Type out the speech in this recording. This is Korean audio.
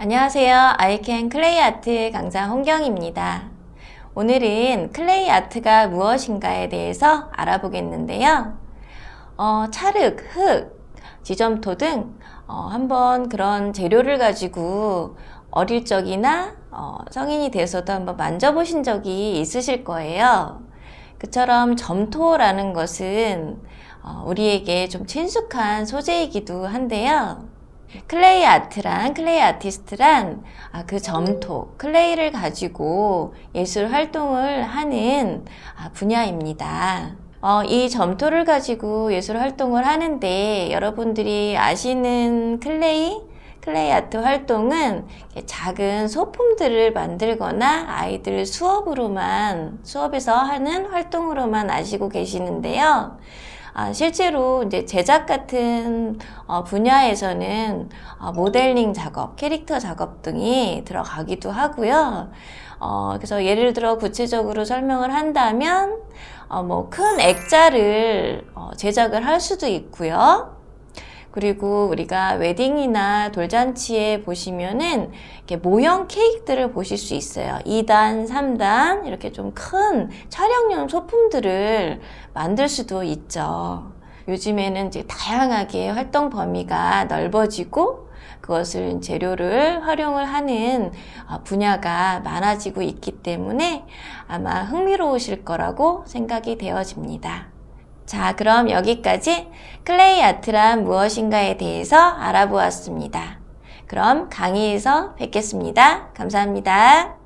안녕하세요. 아이캔 클레이 아트 강사 홍경입니다. 오늘은 클레이 아트가 무엇인가에 대해서 알아보겠는데요. 어, 찰흙, 흙, 지점토 등 어, 한번 그런 재료를 가지고 어릴 적이나 어, 성인이 돼서도 한번 만져보신 적이 있으실 거예요. 그처럼 점토라는 것은 어, 우리에게 좀 친숙한 소재이기도 한데요. 클레이 아트란 클레이 아티스트란 아, 그 점토 클레이를 가지고 예술 활동을 하는 아, 분야입니다. 어, 이 점토를 가지고 예술 활동을 하는데 여러분들이 아시는 클레이 클레이 아트 활동은 작은 소품들을 만들거나 아이들 수업으로만 수업에서 하는 활동으로만 아시고 계시는데요. 아, 실제로 이제 제작 같은 어, 분야에서는 어, 모델링 작업, 캐릭터 작업 등이 들어가기도 하고요. 어, 그래서 예를 들어 구체적으로 설명을 한다면 어, 뭐 큰 액자를 어, 제작을 할 수도 있고요. 그리고 우리가 웨딩이나 돌잔치에 보시면은 이렇게 모형 케이크들을 보실 수 있어요. 2단, 3단 이렇게 좀 큰 촬영용 소품들을 만들 수도 있죠. 요즘에는 이제 다양하게 활동 범위가 넓어지고 그것을 재료를 활용을 하는 어, 분야가 많아지고 있기 때문에 아마 흥미로우실 거라고 생각이 되어집니다. 자, 그럼 여기까지 클레이 아트란 무엇인가에 대해서 알아보았습니다. 그럼 강의에서 뵙겠습니다. 감사합니다.